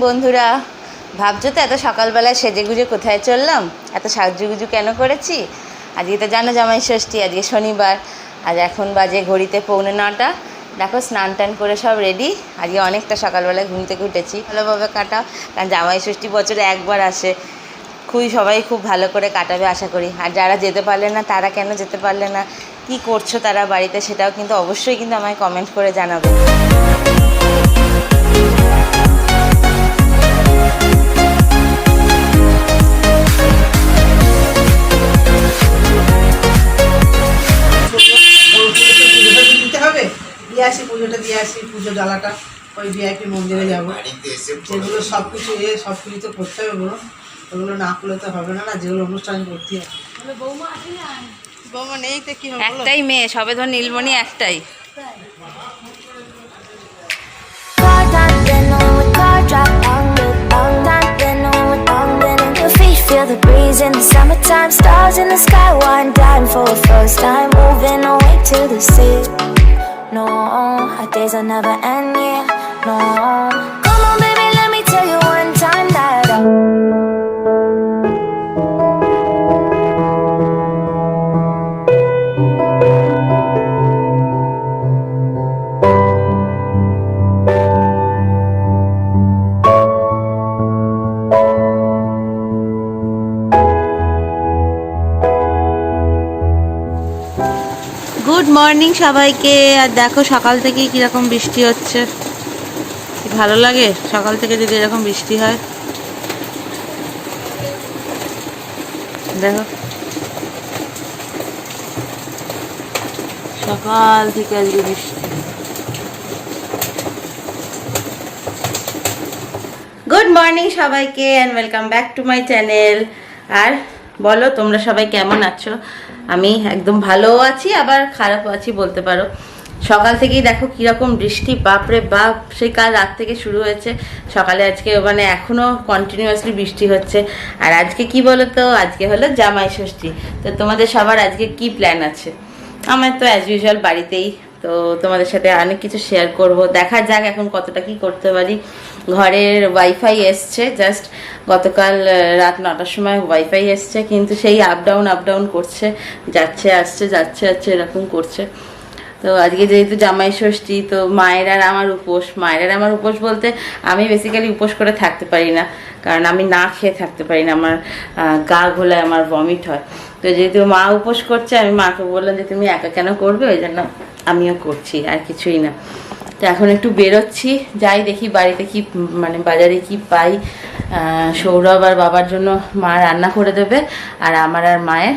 বন্ধুরা। ভাবছ তো এত সকালবেলায় সেজে গুজে কোথায় চললাম? এত সাহায্য গুজু কেন করেছি? আজকে তো জানা জামাই ষষ্ঠী, আজকে শনিবার। আজ এখন বাজে ঘড়িতে পৌনে নটা। দেখো, স্নান টান করে সব রেডি আজকে অনেকটা সকালবেলায় ঘুম থেকে উঠেছি। ভালোভাবে কাটাও কারণ জামাই ষষ্ঠী বছরে একবার আসে। খুবই সবাই খুব ভালো করে কাটাবে আশা করি। আর যারা যেতে পারলে না, তারা কেন যেতে পারলে না? কি করছ তারা বাড়িতে সেটাও কিন্তু অবশ্যই কিন্তু আমায় কমেন্ট করে জানাবে। পুজোটা দিয়ে আসি পুজো ডালাটা ওই ভিআইপি মন্দিরে যাব। সেগুলো সব কিছু এ সব কিছু তো করতে হবে বলুন ওগুলো না করলে তো হবে না না যেগুলো অনুষ্ঠান করতে হবে একটাই মেয়ে সবে ধর নীলমণি একটাই। The breeze in the summertime Stars in the sky Wind down for the first time Moving no our days will never end yeah. No morning সবাইকে, আর দেখো সকাল থেকেই কীরকম বৃষ্টি হচ্ছে। ভালো লাগে? সকাল থেকে যদি এরকম বৃষ্টি হয়। দেখো। সকাল থেকে আজকে বৃষ্টি। গুড মর্নিং সবাইকে and welcome back to my channel আর বলো, তোমরা সবাই কেমন আছো? আমি একদম ভালো আছি, আবার খারাপও আছি বলতে পারো। সকাল থেকেই দেখো কীরকম বৃষ্টি, বাপরে বাপ সেই কাল রাত থেকে শুরু হয়েছে। সকালে আজকে মানে এখনও কন্টিনিউয়াসলি বৃষ্টি হচ্ছে। আর আজকে কি বলো তো আজকে হলো জামাই ষষ্ঠী। তো তোমাদের সবার আজকে কি প্ল্যান আছে? আমার তো অ্যাজ ইউজুয়াল বাড়িতেই তো তোমাদের সাথে অনেক কিছু শেয়ার করব। দেখা যাক এখন কতটা কি করতে পারি। ঘরের ওয়াইফাই এসছে জাস্ট গতকাল রাত নটার সময় ওয়াইফাই এসছে, কিন্তু সেই আপ ডাউন আপ ডাউন করছে। যাচ্ছে, আসছে যাচ্ছে আসছে এরকম করছে। তো আজকে যেহেতু জামাই ষষ্ঠী, তো মায়ের আর আমার উপোস। মায়ের আর আমার উপোস বলতে আমি বেসিক্যালি উপোস করে থাকতে পারি না। কারণ আমি না খেয়ে থাকতে পারি না, আমার গা ঘোলায় আমার ভমিট হয়। তো যেহেতু মা উপোস করছে, আমি মাকে বললাম যে তুমি একা কেন করবে? ওই জন্য আমিও করছি, আর কিছুই না। তো এখন একটু বেরোচ্ছি, যাই দেখি বাড়িতে কি মানে বাজারে কি পাই। সৌরভ আর বাবার জন্য মা রান্না করে দেবে, আর আমার আর মায়ের।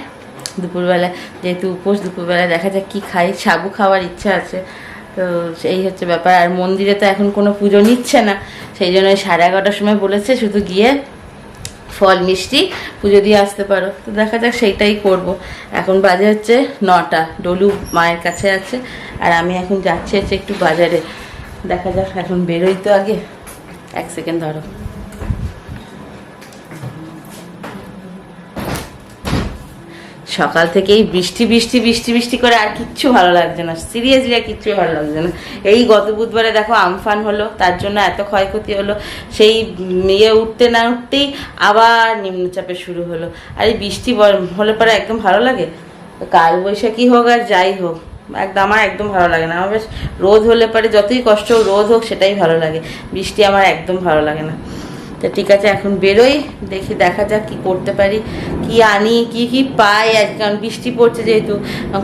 দুপুরবেলা যেহেতু উপোস দুপুরবেলা দেখা যাক কি খাই। সাবু খাওয়ার ইচ্ছা আছে, তো সেই হচ্ছে ব্যাপার। আর মন্দিরে তো এখন কোনো পুজো নিচ্ছে না, সেই জন্য সাড়ে এগারোটার সময় বলেছে শুধু গিয়ে ফল, মিষ্টি, পুজো দিয়ে আসতে পারো। তো দেখা যাক সেইটাই করব। এখন বাজে হচ্ছে নটা। ডলু মায়ের কাছে আছে, আর আমি এখন যাচ্ছি হচ্ছে একটু বাজারে। দেখা যাক, এখন বেরোই তো আগে। এক সেকেন্ড ধরো। সকাল থেকেই বৃষ্টি বৃষ্টি বৃষ্টি বৃষ্টি করে আর কিচ্ছু ভালো লাগছে না। সিরিয়াসলি আর কিচ্ছু ভালো লাগছে না। এই গত বুধবারে দেখো আমফান হলো, তার জন্য এত ক্ষয়ক্ষতি হলো। সেই ইয়ে উঠতে না উঠতেই আবার নিম্নচাপে শুরু হলো। আর এই বৃষ্টি হলে পরে একদম ভালো লাগে? কাল বৈশাখী হোক আর যাই হোক, একদম আমার একদম ভালো লাগে না। আমার বেশ রোদ হলে পরে যতই কষ্ট রোদ হোক সেটাই ভালো লাগে। বৃষ্টি আমার একদম ভালো লাগে না। তো ঠিক আছে, এখন বেরোই, দেখি দেখা যাক কি করতে পারি, কি আনি, কি কি পাই আজ কারণ বৃষ্টি পড়ছে যেহেতু,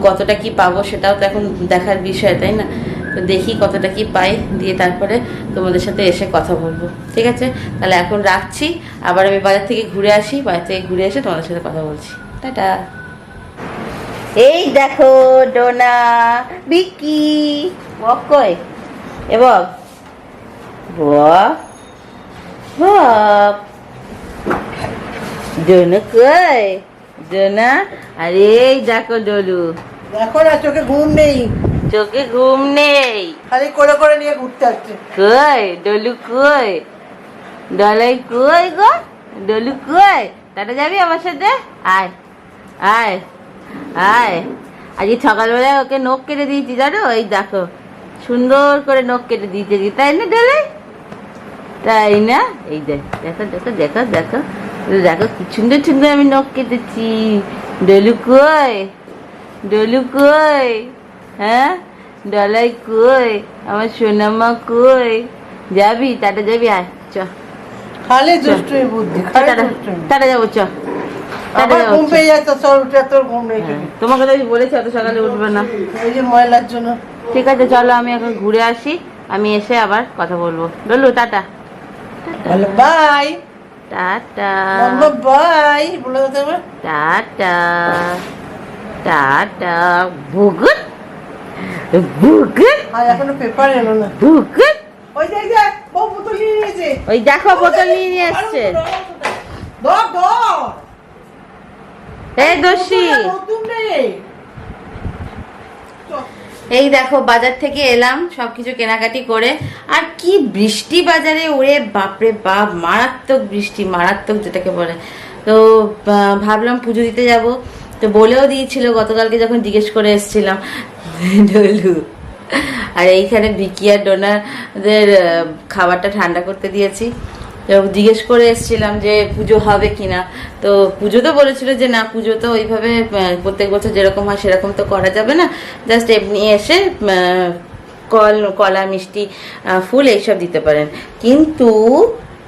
কতটা কি পাবো সেটাও তো এখন দেখার বিষয়, তাই না? তো দেখি কতটা কি পাই, দিয়ে তারপরে তোমাদের সাথে এসে কথা বলব, ঠিক আছে? তাহলে এখন রাখছি, আবার আমি বাজার থেকে ঘুরে আসি, বাজার থেকে ঘুরে এসে তোমাদের সাথে কথা বলছি, টাটা। এই দেখো, ডোনা বিকি বক কই? এ বক? বক ডোনা কই ডোনা আরে এই দেখো ডলু দেখো না চোখে ঘুম নেই চোখে ঘুম নেই খালি করে করে নিয়ে ঘুরতে হচ্ছে কই ডলু কই ডলাই কই গো ডলু কই টাটা যাবি আমার সাথে আয় আয় আয় আজকে সকালবেলায় ওকে নখ কেটে দিয়েছি জানো এই দেখো সুন্দর করে নখ কেটে দিয়েছে তাই না ডলে তাই না? এই দেখ দেখো দেখো দেখো দেখো। দেখো কি সুন্দর সুন্দর আমি নখ কেটেছি। ডলু কই? ডলু কই? হ্যাঁ? ডলাই কই? আমার সোনামা কই? যাবি? টাটা যাবি? আয় চ। খালি দুষ্টুমি বুদ্ধি টাটা। যাব চ। হ্যাঁ, তোমাকে তো বলেছি অত সকালে উঠবে না। এই যে ময়লার জন্য। ঠিক আছে চলো আমি এখন ঘুরে আসি। আমি এসে আবার কথা বলব। ডলু টাটা। বলো বাই টাটা। মাম্মা বাই বলে দিতে হবে টাটা। টাটা। বুগুন বুগুন আর এখনও পেপার এলো না। বুগুন ওই যে যে বউ বোতল নিয়ে নিয়েছে। ওই দেখো বোতল নিয়ে নিয়ে এসছে ধর ধর। এই দোষী। নতুন এই দেখো, বাজার থেকে এলাম, সবকিছু কেনাকাটি করে। আর কি বৃষ্টি বাজারে, ওরে বাপরে বাপ, মারাত্মক বৃষ্টি, মারাত্মক যেটাকে বলে। তো ভাবলাম পুজো দিতে যাব। তো বলেও দিয়েছিল, গতকালকে যখন জিজ্ঞেস করে এসেছিলাম, ডলু, আর এইখানে বিকি আর ডোনারদের খাবারটা ঠান্ডা করতে দিয়েছি। জিজ্ঞেস করে এসেছিলাম যে পুজো হবে কিনা। তো পুজো তো বলেছিল যে না, পুজো তো ওইভাবে প্রত্যেক বছর যেরকম হয় সেরকম তো করা যাবে না। জাস্ট এমনি এসে কল, কলা, মিষ্টি ফুল এইসব দিতে পারেন। কিন্তু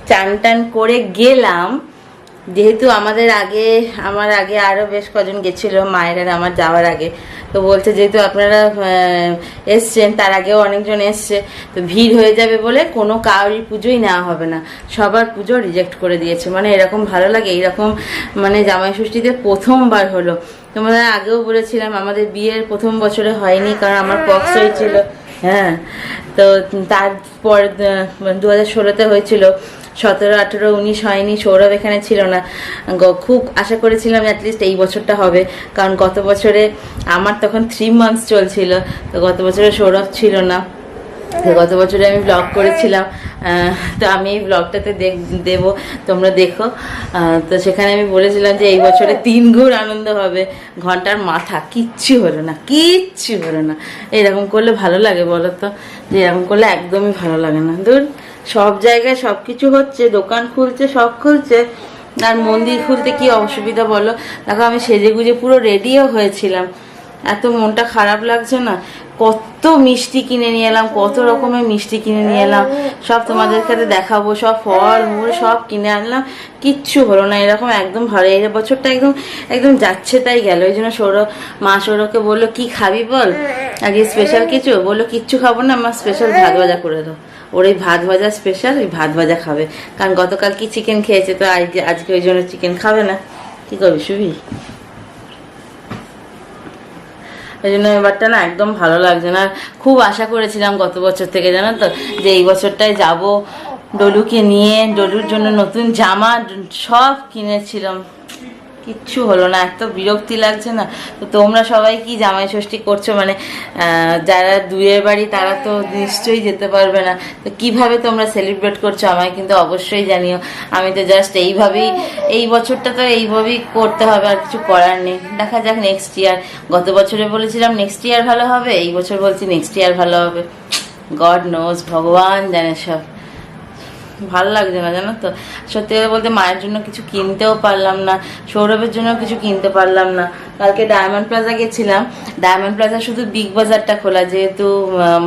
চান টান করে গেলাম যেহেতু আমাদের আগে, আমার আগে আরও বেশ কজন গেছিল, মায়ের আমার যাওয়ার আগে। তো বলছে যেহেতু আপনারা এসছেন, তার আগেও অনেকজন এসছে, তো ভিড় হয়ে যাবে বলে কোনো কারোরই পুজোই নেওয়া হবে না। সবার পুজো রিজেক্ট করে দিয়েছে। মানে এরকম ভালো লাগে, এইরকম মানে জামাই ষষ্ঠীতে প্রথমবার হলো। তোমাদের আগেও বলেছিলাম, আমাদের বিয়ের প্রথম বছরে হয়নি, কারণ আমার পক্স হয়েছিল। হ্যাঁ তো তারপর দু হাজার ষোলোতে হয়েছিল। সতেরো, আঠেরো, উনিশ হয়নি, সৌরভ এখানে ছিল না। খুব আশা করেছিলাম অ্যাটলিস্ট এই বছরটা হবে, কারণ গত বছরে আমার তখন থ্রি মান্থস চলছিল, তো গত বছরে সৌরভ ছিল না। তো গত বছরে আমি ব্লগ করেছিলাম তো আমি এই ব্লগটাতে দেখ, দেবো, তোমরা দেখো। তো সেখানে আমি বলেছিলাম যে এই বছরে তিন গুণ আনন্দ হবে, ঘণ্টার মাথা, কিচ্ছু হলো না, কিচ্ছু হলো না। এরকম করলে ভালো লাগে বলো তো? যে এরকম করলে একদমই ভালো লাগে না। দূর সব জায়গায় সব কিছু হচ্ছে, দোকান খুলছে, সব খুলছে। আর মন্দির খুলতে কি অসুবিধা বলো? দেখো, আমি সেজে গুজে পুরো রেডিও হয়েছিলাম। এত মনটা খারাপ লাগছে না? কত মিষ্টি কিনে নিয়ে এলাম, কত রকমের মিষ্টি কিনে নিয়ে এলাম। সব তোমাদের সাথে দেখাবো, সব ফল, মূল, সব কিনে আনলাম। কিচ্ছু হলো না, এরকম একদম ভালো। এই বছরটা একদম একদম যাচ্ছে তাই গেল। ওই জন্য সৌরভ, মা সৌরভকে বলল, কি খাবি বল? আগে স্পেশাল কিছু? বলল, কিচ্ছু খাব না, আমার স্পেশাল ভাত ভাজা করে দাও। ওর এই ভাত ভাজা স্পেশাল ওই ভাত ভাজা খাবে। কারণ গতকাল কি চিকেন খেয়েছে? তো আজকে আজকে ওই জন্য চিকেন খাবে না। কি করবি শুবি ওই জন্য এবারটা না একদম ভালো লাগছে না। আর খুব আশা করেছিলাম গত বছর থেকে, জানো তো? যে এই বছরটায় যাব ডলুকে নিয়ে, ডলুর জন্য নতুন জামা, সব কিনেছিলাম। কিচ্ছু হলো না, এত বিরক্তি লাগছে না। তো তোমরা সবাই কি জামাই ষষ্ঠী করছ? মানে যারা দূরের বাড়ি, তারা তো নিশ্চয়ই যেতে পারবে না। তো কীভাবে তোমরা সেলিব্রেট করছ আমায় কিন্তু অবশ্যই জানিও। আমি তো জাস্ট এইভাবেই, এই বছরটা তো এইভাবেই করতে হবে, আর কিছু করার নেই। দেখা যাক নেক্সট ইয়ার গত বছরে বলেছিলাম নেক্সট ইয়ার ভালো হবে, এই বছর বলছি নেক্সট ইয়ার ভালো হবে। গড নোজ ভগবান জানে সব। ভালো লাগছে না, জানো তো? সত্যি কথা বলতে মায়ের জন্য কিছু কিনতেও পারলাম না, সৌরভের জন্য কিছু কিনতে পারলাম না। কালকে ডায়মন্ড প্লাজা গেছিলাম। ডায়মন্ড প্লাজা শুধু বিগ বাজারটা খোলা, যেহেতু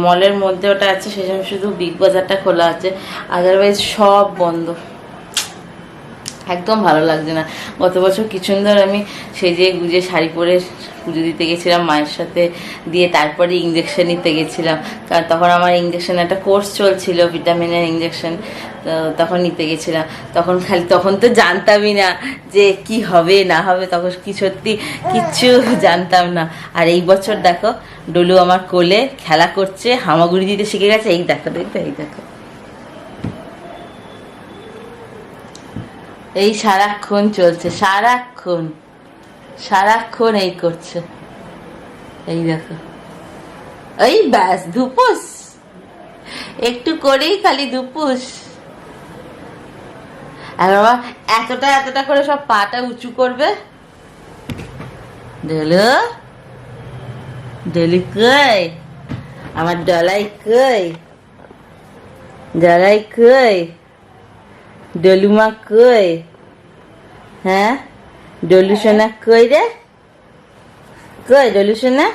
মলের মধ্যে ওটা আছে সেজন্য শুধু বিগ বাজারটা খোলা আছে। আদারওয়াইজ সব বন্ধ। একদম ভালো লাগছে না। গত বছর কি সুন্দর আমি সেজে গুজে শাড়ি পরে পুজো দিতে গেছিলাম মায়ের সাথে, দিয়ে তারপরে ইঞ্জেকশন নিতে গেছিলাম। কারণ তখন আমার ইঞ্জেকশন একটা কোর্স চলছিল ভিটামিনের ইঞ্জেকশন তখন নিতে গেছিলাম। তখন খালি তখন তো জানতামই না যে কি হবে, না হবে, তখন কি সত্যি কিচ্ছু জানতাম না। আর এই বছর দেখো, ডলু আমার কোলে খেলা করছে, হামাগুড়ি দিতে শিখে গেছে, এই দেখো দেখবে এই দেখো। এই সারাক্ষণ চলছে, সারাক্ষণ সারাক্ষণ এই করছে। এই দেখো। এই ব্যাস, ধুপুস। একটু করেই খালি ধুপুস। এখন আবার এতটা এতটা করে সব পাটা উঁচু করবে? ডেলু ডেলি কই? আমার ডলাই কই? ডলাই কই? ডলুমা কই? হ্যাঁ? ডলু সোনা কই রে? কই ডলু সোনা?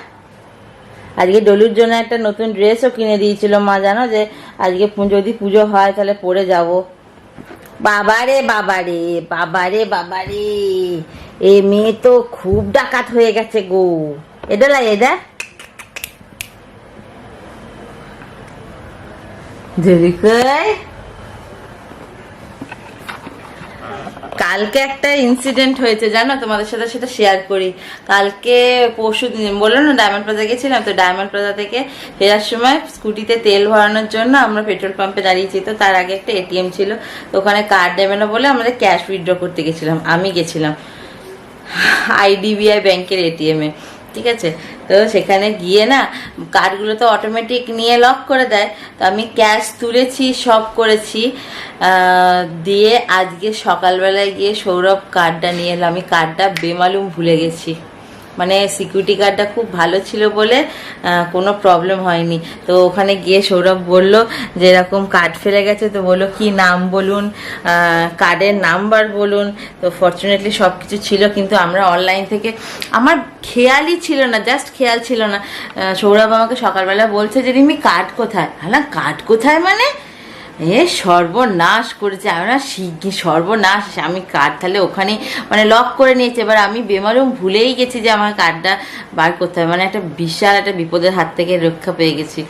আজকে ডলুর জন্য একটা নতুন ড্রেসও কিনে দিয়েছিল মা, জানো? যে আজকে যদি পুজো হয় তাহলে পরে যাব। বাবারে বাবারে বাবারে বাবারে। এ মেয়ে তো খুব ডাকাত হয়ে গেছে গো। এটা লাই এটা দেরি কই? কালকে একটা ইনসিডেন্ট হয়েছে, জানো? তোমাদের সাথে সেটা শেয়ার করি। কালকে পরশু দিন বলল না ডায়মন্ড প্লাজা গেছিলাম, তো ডায়মন্ড প্লাজা থেকে ফেরার সময় স্কুটিতে তেল ভরানোর জন্য আমরা পেট্রোল পাম্পে দাঁড়িয়েছি, তো তার আগে একটা এটিএম ছিল, তো ওখানে কার্ড দেবে না বলে আমাদের ক্যাশ উইথড্র করতে গেছিলাম, আমি গেছিলাম। আইডিবিআই ব্যাংকের এটিএমে ঠিক আছে? তো সেখানে গিয়ে না কার্ডগুলো তো অটোমেটিক নিয়ে লক করে দেয়। তো আমি ক্যাশ তুলেছি, সব করেছি। দিয়ে আজকে সকালবেলায় গিয়ে সৌরভ কার্ডটা নিয়ে এলো। আমি কার্ডটা বেমালুম ভুলে গেছি। মানে সিকিউরিটি গার্ডটা খুব ভালো ছিল বলে কোনো প্রবলেম হয়নি। তো ওখানে গিয়ে সৌরভ বলল যে, এরকম কার্ড ফেলে গেছে। তো বলল, কি নাম বলুন? কার্ডের নাম্বার বলুন। তো ফর্চুনেটলি সব কিছু ছিল, কিন্তু আমরা অনলাইন থেকে, আমার খেয়ালই ছিল না জাস্ট খেয়াল ছিল না। সৌরভ আমাকে সকালবেলা বলছে যে, রিমি কার্ড কোথায়? হ্যাঁ কার্ড কোথায় মানে? এ সর্বনাশ করেছে, আমি না শিগগি সর্বনাশ আমি কার্ড তাহলে ওখানে মানে লক করে নিয়েছে, এবার আমি বেমালুম ভুলেই গেছি যে আমার কার্ডটা বার করতে হবে মানে একটা বিশাল একটা বিপদের হাত থেকে রক্ষা পেয়ে গেছি।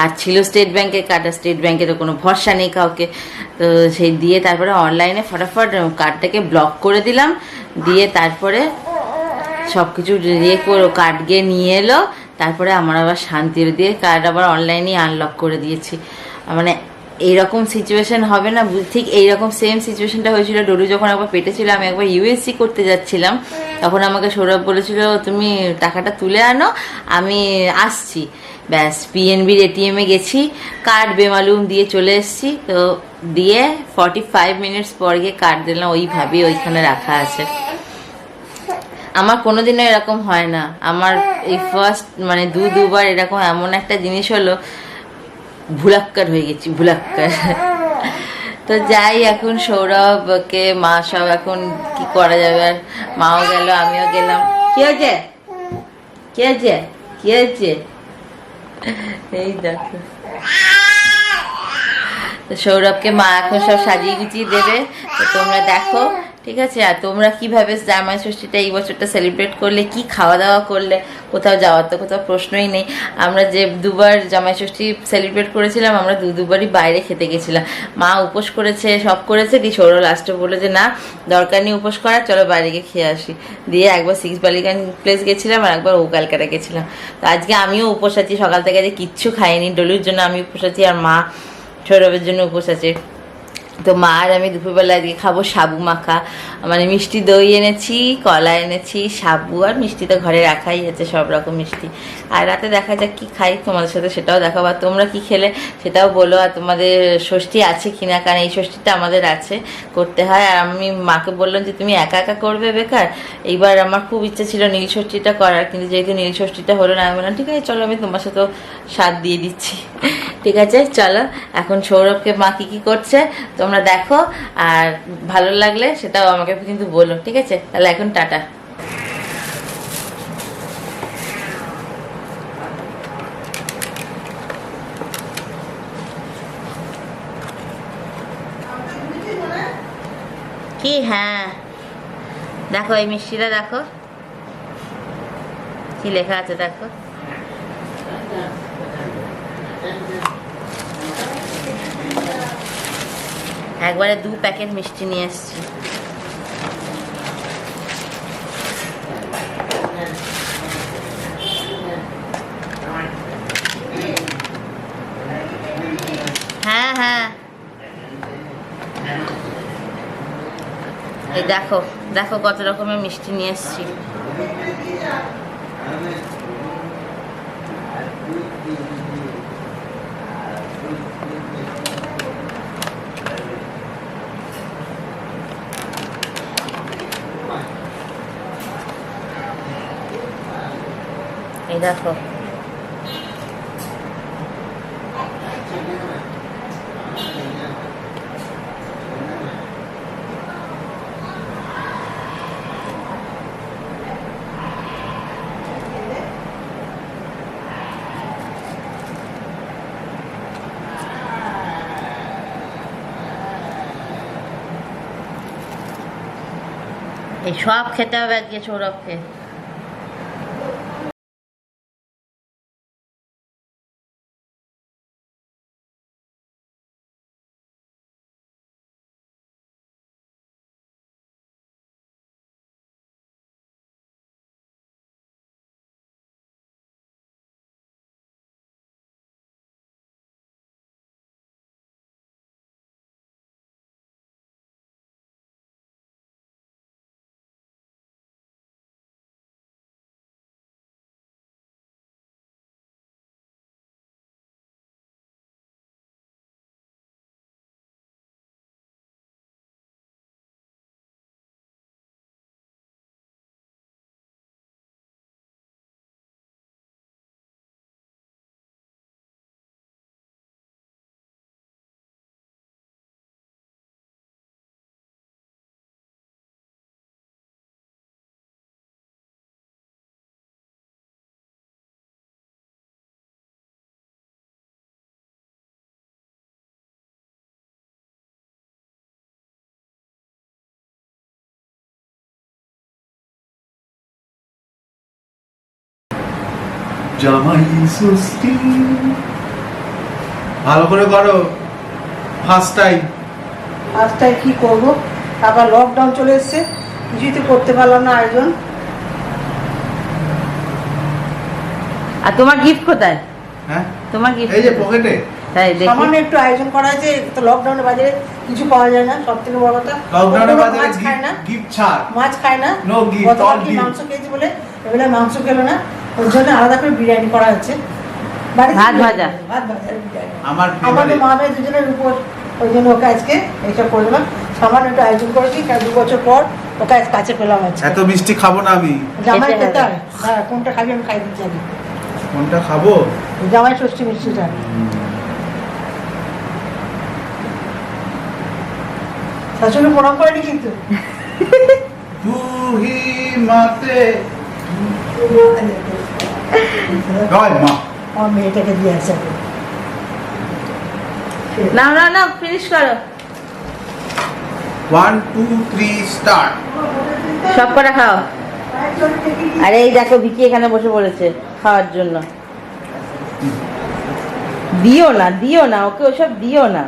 আর ছিল স্টেট ব্যাংকের কার্ড আর স্টেট ব্যাংকে তো কোনো ভরসা নেই কাউকে। তো সেই দিয়ে তারপরে অনলাইনে ফটাফট কার্ডটাকে ব্লক করে দিলাম, দিয়ে তারপরে সব কিছু ইয়ে করে কার্ড গিয়ে নিয়ে এলো, তারপরে আমার আবার শান্তির দিয়ে কার্ড আবার অনলাইনেই আনলক করে দিয়েছি। মানে এইরকম সিচুয়েশন হবে না ঠিক এইরকম সেম সিচুয়েশনটা হয়েছিল। ডলু যখন একবার পেটে ছিল, আমি একবার ইউএসসি করতে যাচ্ছিলাম। তখন আমাকে সৌরভ বলেছিল, তুমি টাকাটা তুলে আনো, আমি আসছি। ব্যাস পিএনবির এটিএমে গেছি কার্ড বেমালুম দিয়ে চলে এসেছি। তো দিয়ে ফর্টি ফাইভ মিনিটস পর গিয়ে কার্ড দিলাম ওইভাবে ওইখানে রাখা আছে। আমার কোনোদিনও এরকম হয় না। আমার এই ফার্স্ট মানে দু দুবার এরকম এমন একটা জিনিস হলো ভুলাক্কার হয়ে গেছি, ভুলাক্কার। তো যাই, এখন সৌরভকে, মা সব এখন কি করা যাবে? আর মাও গেল, আমিও গেলাম। কি হয়েছে? কি হয়েছে? কি হয়েছে? এই দেখো। সৌরভকে মা এখন সব সাজিয়ে গুছিয়ে দেবে। তো তোমরা দেখো ঠিক আছে? আর তোমরা কীভাবে জামাই ষষ্ঠীটা এই বছরটা সেলিব্রেট করলে, কি খাওয়া দাওয়া করলে? কোথাও যাওয়ার তো কোথাও প্রশ্নই নেই। আমরা যে দুবার জামাই ষষ্ঠী সেলিব্রেট করেছিলাম, আমরা দু দুবারই বাইরে খেতে গেছিলাম। মা উপোস করেছে, সব করেছে, দিয়ে সৌরভ লাস্টে বলে যে, না, দরকার নেই উপোস করার, চলো বাইরে গিয়ে খেয়ে আসি। দিয়ে একবার সিক্স বালিগান প্লেস গেছিলাম আর একবার ও ক্যালকাটা গেছিলাম। তো আজকে আমিও উপোস আছি, সকাল থেকে যে কিচ্ছু খাইনি। ডলুর জন্য আমি উপোস আছি আর মা সৌরভের জন্য উপোস আছে। তো মা আর আমি দুপুরবেলা আজকে খাব সাবু মাখা। মানে মিষ্টি দই এনেছি, কলা এনেছি, সাবু আর মিষ্টি তো ঘরে রাখাই আছে সব রকম মিষ্টি। আর রাতে দেখা যাক কি খাই, তোমাদের সাথে সেটাও দেখাবো। আর তোমরা কি খেলে সেটাও বলো, আর তোমাদের ষষ্ঠী আছে কিনা? কারণ এই ষষ্ঠীটা আমাদের আছে, করতে হয়। আর আমি মাকে বললাম যে, তুমি একা একা করবে বেকার? এইবার আমার খুব ইচ্ছা ছিল নীল ষষ্ঠীটা করার, কিন্তু যেহেতু নীল ষষ্ঠীটা হলো না, আমি বললাম, ঠিক আছে, চলো আমি তোমার সাথেও সাথ দিয়ে দিচ্ছি। ঠিক আছে, চলো। এখন সৌরভকে মা কি কি করছে, তোমরা দেখো। আর ভালো লাগলে সেটাও আমাকে কিন্তু বলো, ঠিক আছে? তাহলে এখন টাটা। কি হ্যাঁ। দেখো, এই মিষ্টিটা দেখো। কি লেখা আছে, দেখো। একবারে দু প্যাকেট মিষ্টি নিয়ে এসেছি। হ্যাঁ হ্যাঁ। এই দেখো দেখো কত রকমের মিষ্টি নিয়ে এসেছি। দেখো এই সব খেতে হবে আজকে সৌরভকে জামাই ষষ্ঠী ভালো করে করো। ফার্স্ট টাইম আজটায় কি করব? আবার লকডাউন চলে এসছে। কিছুই তো করতে পারলাম না আয়োজন। আর তোমার গিফট কোথায়? হ্যাঁ? তোমার গিফট এই যে পকেটে তাই দেখি। সামান্য একটু আয়োজন করা হয়েছে তো লকডাউনের বাজারে কিছু পাওয়া যায় না সব থেকে বড় কথা। লকডাউনের বাজারে মাছ খায় না। গিফট ছাড়। মাছ খায় না। গতকাল all কি gift. মাংস খেয়েছি বলে এবেলা মাংস খেলো না। ওর জন্য আলাদা করে বিরিয়ানি করা হচ্ছে। ভাত ভাজা। ভাত ভাজা আমার আমাদের মা মেয়ে দুজনের উপর ওই জন্য ওকে আজকে এইসব করে দিলাম। সামান্য একটু আয়োজন করেছি কারণ দু বছর পর ওকে আজ কাছে পেলাম আজকে। এত মিষ্টি খাব না আমি। জামাই খেতে হয় হ্যাঁ কোনটা খাবি আমি খাই দিচ্ছি আগে। কোনটা খাব? জামাই ষষ্ঠী মিষ্টিটা। শাশুড়ি প্রণাম করেনি কিন্তু। তুহি মাতে জয় মা আমার মেয়েটাকে দিয়ে আসছে না না না ফিনিশ করো। ওয়ান টু থ্রি স্টার্ট সব কটা খাও। আরে এই দেখো ভিকি এখানে বসে পড়েছে খাওয়ার জন্য। দিও না দিও না ওকে ওসব দিও না।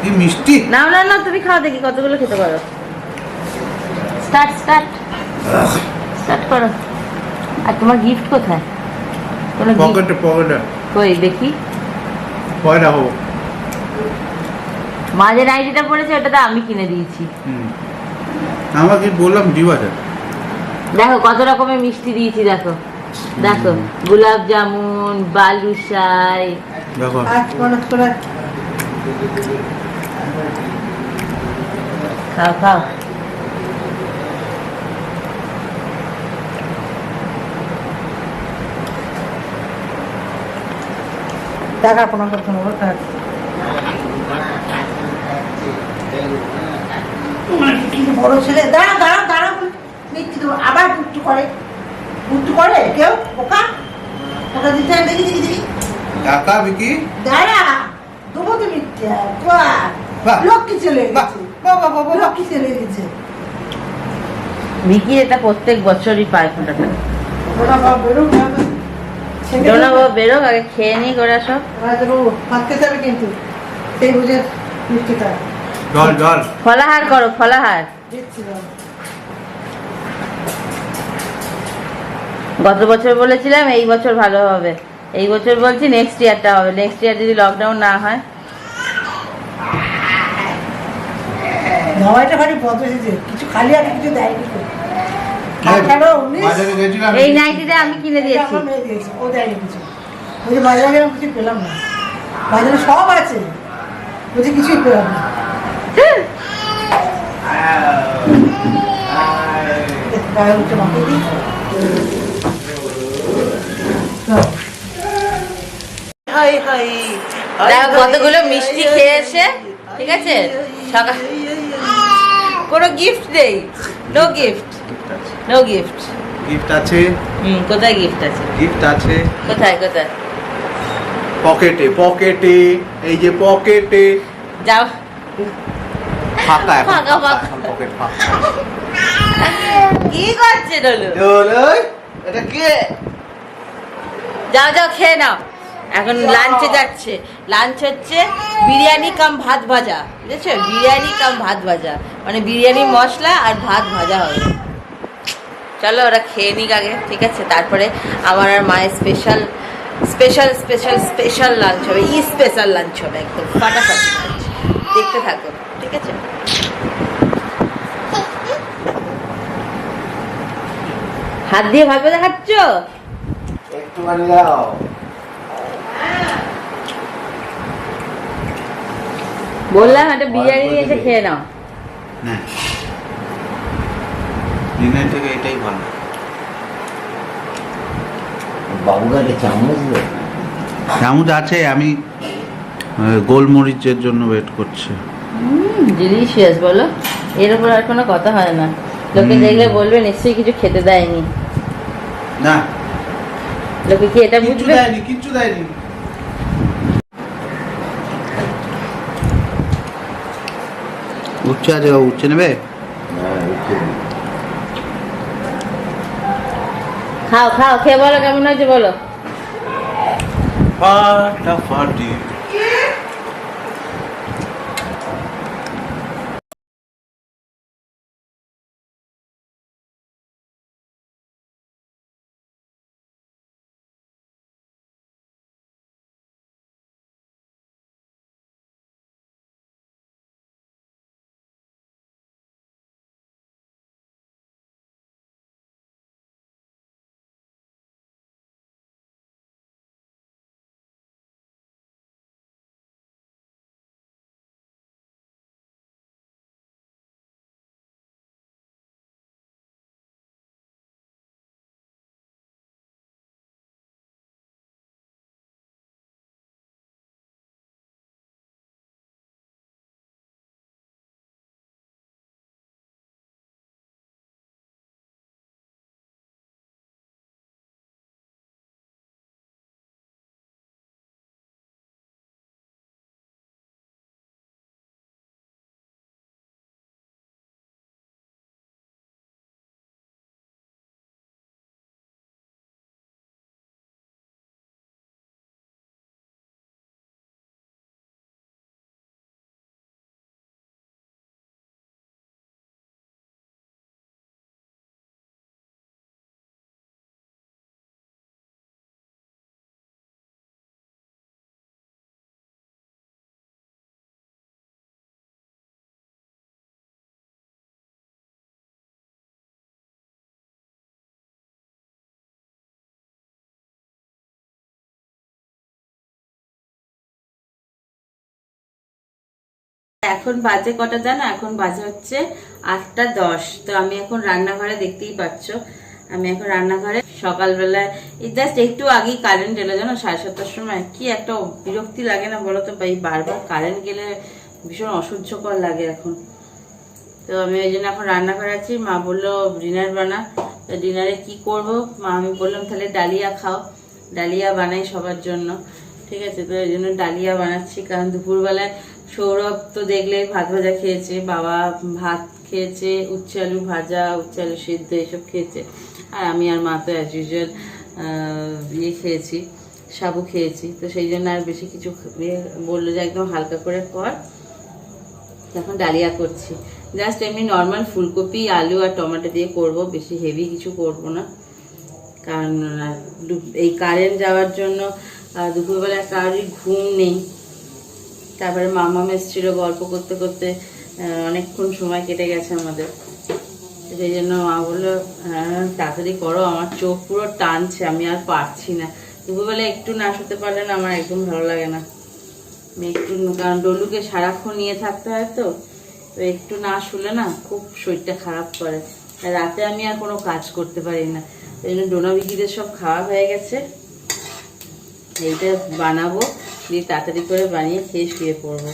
কি মিষ্টি। না না না তুমি খাও দেখি কতগুলো খেতে পারো। স্টার্ট স্টার্ট স্টার্ট করো। আর তোমার গিফট কোথায়? কোনো পকেটে পকেটে কই দেখি। পয়লা হব। মাঝে নাইটিটা পড়েছে ওটা তো আমি কিনে দিয়েছি। আমাকে বললাম দিব দেখো কত রকমের মিষ্টি দিয়েছি দেখো। দেখো গোলাপ জামুন বালুশাই দেখো। খাও খাও। করতে হবে বড় ছেলে দাঁড়া দাঁড়া দাঁড়া মিথ্যে দেবো। আবার করে। করে? কেউ? ওকা ওটা দিতে দেখি দেখি দেখি। বিকি দাঁড়া দেবো তো মিথ্যে। লক্ষ্মী ছেলে গেছে। লক্ষ্মী ছেলে গেছে ভিকি এটা প্রত্যেক বছরই পায় বেরোক। বেরোক আগে খেয়ে সব কিন্তু। সেই বুঝে মিষ্টিটা ফলাহার করো ফলাহার। গত বছর বলেছিলাম এই বছর ভালো হবে। এই বছর বলছি নেক্সট ইয়ারটা হবে। নেক্সট ইয়ার যদি লকডাউন না হয়। কিছু খালি আর কিছু দেয়নি এই, নাইটিটা আমি কিনে দিয়েছি আমার মেয়ে দিয়েছে ও দেয়নি কিছু বলছি বাজারে গেলাম কিছু পেলাম না বাজারে সব আছে বলছি কিছুই পেলাম না দিই কতগুলো মিষ্টি খেয়ে এসে ঠিক আছে সকাল কোনো গিফট নেই no gift no gift gift আছে? হুম কোথায় গিফট আছে? গিফট আছে। কোথায় কোথায়? পকেটে পকেটে এই যে পকেটে যাও। ফাঁকা এখন। পকেট ফাঁকা কি করছে ডলু? ওই, এটা কে? যাও যাও খেয়ে নাও। এখন লাঞ্চে যাচ্ছে। লাঞ্চ হচ্ছে বিরিয়ানি কাম ভাত ভাজা। বুঝেছ? বিরিয়ানি কাম ভাত ভাজা। মানে বিরিয়ানি মশলা আর ভাত ভাজা হবে। চলো ওরা খেয়ে নিক আগে ঠিক আছে? তারপরে আমার আর মায়ের special special special special lunch হবে। ই স্পেশাল লাঞ্চ হবে একদম ফাটাফাটি। lunch। দেখতে থাকো ঠিক আছে? হাত দিয়ে ভাত ভাজা খাচ্ছ একটুখানি দাও বললাম একটা বিরিয়ানি নিয়ে এসে খেয়ে নাও। থেকে এটাই ভালো। বাবুঘাটে চামচ চামচ আছে আমি গোলমরিচের জন্য ওয়েট করছি। ডিলিশিয়াস বলো। এর উপর আর কোনো কথা হয় না। লোকে দেখলে বলবে নিশ্চয়ই কিছু খেতে দেয়নি। না। লোকে কি এটা বুঝবে? দেয়নি কিচ্ছু দেয়নি। উচ্ছে আছে বাবু, উচ্ছে খাও খাও খেয়ে বলো কেমন হয়েছে বলো। ফাটাফাটি এখন বাজে কটা জানো? এখন বাজে হচ্ছে আটটা দশ। তো আমি এখন রান্নাঘরে দেখতেই পাচ্ছ। আমি এখন রান্নাঘরে সকালবেলায় জাস্ট একটু আগেই কারেন্ট এলো জানো? সাড়ে সাতটার সময়। কি একটা বিরক্তি লাগে না বলো তো ভাই? বারবার কারেন্ট গেলে ভীষণ অসহ্যকর লাগে এখন। তো আমি ওই জন্য এখন রান্নাঘরে আছি। মা বলল ডিনার বানা। তো ডিনারে কি করব? মা, আমি বললাম, তাহলে ডালিয়া খাও। ডালিয়া বানাই সবার জন্য। ঠিক আছে? তো এই জন্য ডালিয়া বানাচ্ছি। কারণ দুপুরবেলায় সৌরভ তো দেখলে ভাত ভাজা খেয়েছে, বাবা ভাত খেয়েছে, উচ্ছে আলু ভাজা, উচ্ছে আলু সিদ্ধ এসব খেয়েছে। আর আমি আর মা তো অ্যাজ ইউজুয়াল ইয়ে খেয়েছি, সাবু খেয়েছি। তো সেই জন্য আর বেশি কিছু ইয়ে বলল যে একদম হালকা করে কর। এখন ডালিয়া করছি। জাস্ট এমনি নর্মাল ফুলকপি, আলু আর টমেটো দিয়ে করব, বেশি হেভি কিছু করব না। কারণ এই কারেন্ট যাওয়ার জন্য দুপুরবেলা কারোরই ঘুম নেই। তারপরে মামা এসেছিল গল্প করতে করতে অনেকক্ষণ সময় কেটে গেছে আমাদের। সেই জন্য মা বলল হ্যাঁ তাড়াতাড়ি করো, আমার চোখ পুরো টানছে, আমি আর পারছি না। দুপুরবেলা একটু না শুতে পারলে না আমার একদম ভালো লাগে না। একটু, কারণ ডলুকে সারাক্ষণ নিয়ে থাকতে হয় তো একটু না শুলে না খুব শরীরটা খারাপ করে। রাতে আমি আর কোনো কাজ করতে পারি না। এই জন্য ডোনা বিকিদের সব খাওয়া হয়ে গেছে। এইটা বানাবো, দিয়ে তাড়াতাড়ি করে বানিয়ে খেয়ে শুয়ে পড়ব।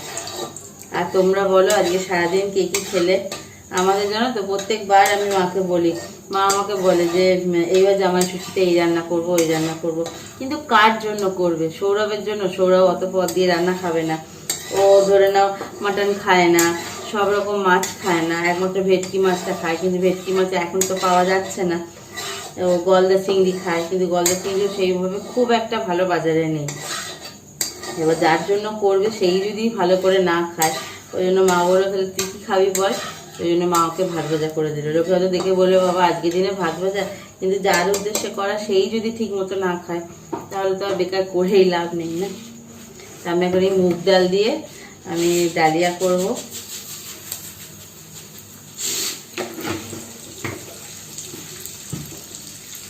আর তোমরা বলো, আজকে সারাদিন কে কী খেলে? আমাদের জানো তো প্রত্যেকবার আমি মাকে বলি, মা আমাকে বলে যে এইবার জামাই ষষ্ঠীতে এই রান্না করব, ওই রান্না করব। কিন্তু কার জন্য করবে? সৌরভের জন্য? সৌরভ অত পদ দিয়ে রান্না খাবে না। ও ধরে নাও, মাটন খায় না, সব রকম মাছ খায় না, একমাত্র ভেটকি মাছটা খায়, কিন্তু ভেটকি মাছ এখন তো পাওয়া যাচ্ছে না। গলদা চিংড়ি খায়, কিন্তু গলদা চিংড়িও সেইভাবে খুব একটা ভালো বাজারে নেই। এবার যার জন্য করবে, সেই যদি ভালো করে না খায়, ওই জন্য মা বলে তাহলে তুই কী খাবি বল? ওই জন্য মা ওকে ভাত ভাজা করে দিল। লোকে হয়তো দেখে বলবে, বাবা, আজকে দিনে ভাত ভাজা? কিন্তু যার উদ্দেশ্যে করা, সেই যদি ঠিক মতো না খায়, তাহলে তো আর বেকার করেই লাভ নেই না? তা আমি এখন এই মুগ ডাল দিয়ে আমি ডালিয়া করব।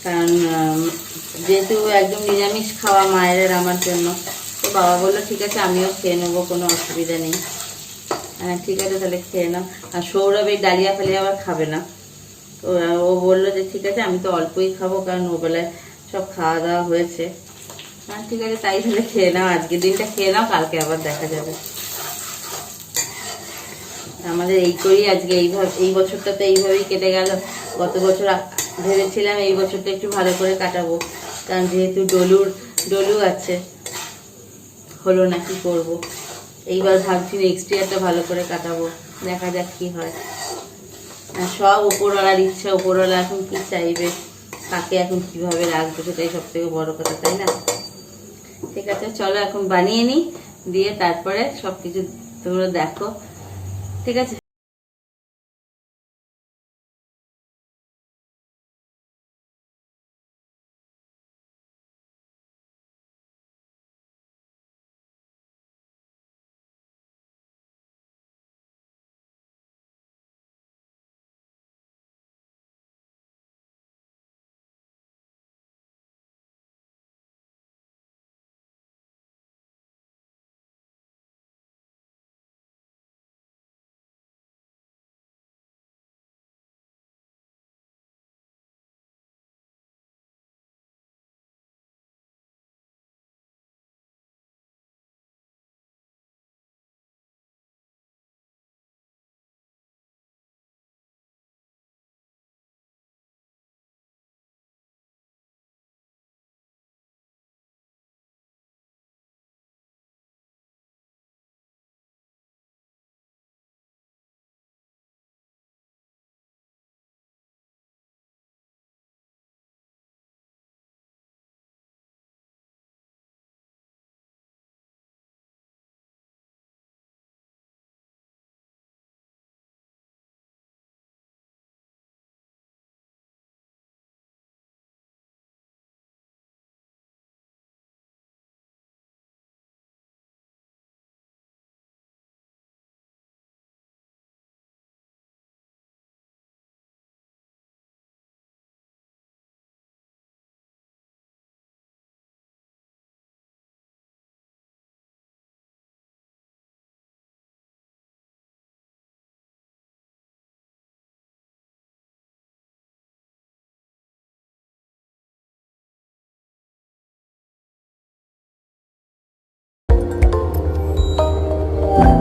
কারণ যেহেতু একদম নিরামিষ খাওয়া মায়ের আমার জন্য, তো বাবা বলল, ঠিক আছে, আমিও খেয়ে নেব, কোনো অসুবিধা নেই। হ্যাঁ ঠিক আছে, তাহলে খেয়ে নাও। আর সৌরভ এই ডালিয়া ফালিয়া আবার খাবে না। তো ও বলল যে, ঠিক আছে, আমি তো অল্পই খাব, কারণ ওবেলায় সব খাওয়া দাওয়া হয়েছে। হ্যাঁ ঠিক আছে, তাই তাহলে খেয়ে নাও, আজকের দিনটা খেয়ে নাও, কালকে আবার দেখা যাবে। আমাদের এই করেই আজকে এইভাবে, এই বছরটা তো এইভাবেই কেটে গেল। গত বছর ভেবেছিলাম এই বছরটা একটু ভালো করে কাটাবো, কারণ যেহেতু ডলুর, ডলু আছে, হলো না কি করব? এইবার ভাবছি নেক্সট ইয়ারটা ভালো করে কাটাবো, দেখা যাক কি হয়। আর সব উপরওয়ালার ইচ্ছা, উপরওয়ালা এখন কি চাইবে, কাকে এখন কীভাবে রাখবে সেটাই সব থেকে বড় কথা, তাই না? ঠিক আছে, চলো এখন বানিয়ে নিই, দিয়ে তারপরে সব কিছু তোমরা দেখো। ঠিক আছে?